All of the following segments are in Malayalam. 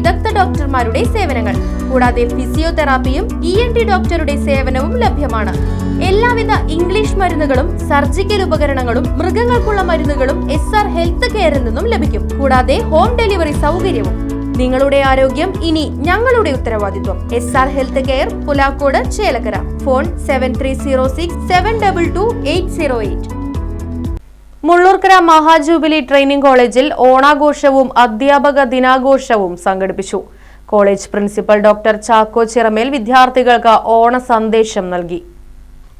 വിദഗ്ധ ഡോക്ടർമാരുടെ സേവനങ്ങൾ. കൂടാതെ ഫിസിയോതെറാപ്പിയും ഇ എൻ ടി ഡോക്ടറുടെ സേവനവും ലഭ്യമാണ്. എല്ലാവിധ ഇംഗ്ലീഷ് മരുന്നുകളും സർജിക്കൽ ഉപകരണങ്ങളും മൃഗങ്ങൾക്കുള്ള മരുന്നുകളും എസ് ആർ ഹെൽത്ത് കെയറിൽ നിന്നും ലഭിക്കും. കൂടാതെ ഹോം ഡെലിവറി സൗകര്യവും. നിങ്ങളുടെ ആരോഗ്യം ഇനി ഞങ്ങളുടെ ഉത്തരവാദിത്വം. S R health care Pulakode Chelakkara. Phone seven three zero six seven double two eight zero eight Mulloorkara Mahajubilee training കോളേജിൽ ഓണാഘോഷവും അധ്യാപക ദിനാഘോഷവും സംഘടിപ്പിച്ചു. College principal doctor Chacko Chiramel വിദ്യാർത്ഥികൾക്ക് ഓണ സന്ദേശം നൽകി.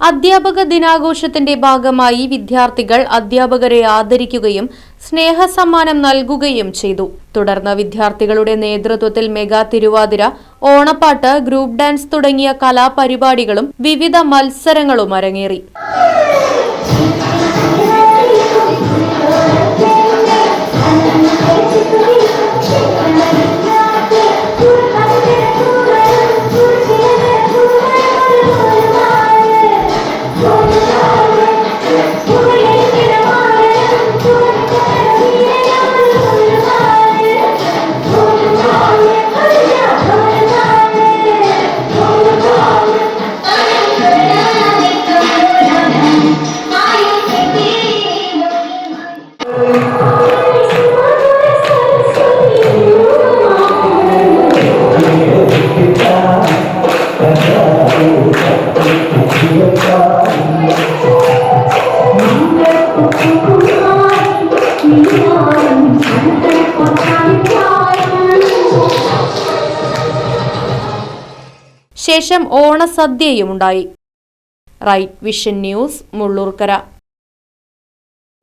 അധ്യാപക ദിനാഘോഷത്തിന്റെ ഭാഗമായി വിദ്യാർത്ഥികൾ അധ്യാപകരെ ആദരിക്കുകയും സ്നേഹസമ്മാനം നൽകുകയും ചെയ്തു. തുടർന്ന് വിദ്യാർത്ഥികളുടെ നേതൃത്വത്തിൽ മെഗാ തിരുവാതിര ഓണപ്പാട്ട് ഗ്രൂപ്പ് ഡാൻസ് തുടങ്ങിയ കലാപരിപാടികളും വിവിധ മത്സരങ്ങളും അരങ്ങേറി. ശേഷം ഓണസദ്യയും ഉണ്ടായി. Right vision news Mullurkara.